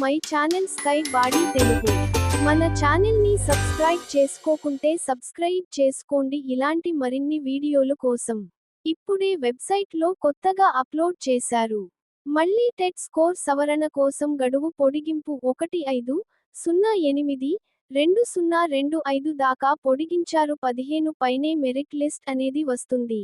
My channel sky body Telugu. మన ఛానల్ని subscribe చేసుకోకుంటే subscribe చేసుకోండి ఇలాంటి మరిన్ని వీడియోలు కోసం. ఇప్పుడే వెబ్సైట్లో కొత్తగా అప్లోడ్ చేశారు. మళ్ళీ టెట్ స్కోర్ సవరణ కోసం గడువు పొడిగింపు ఒకటి ఐదు సున్నా ఎనిమిది రెండు సున్నా రెండు ఐదు దాకా పొడిగించారు పదిహేను పైనే మెరిట్ లిస్ట్ అనేది వస్తుంది.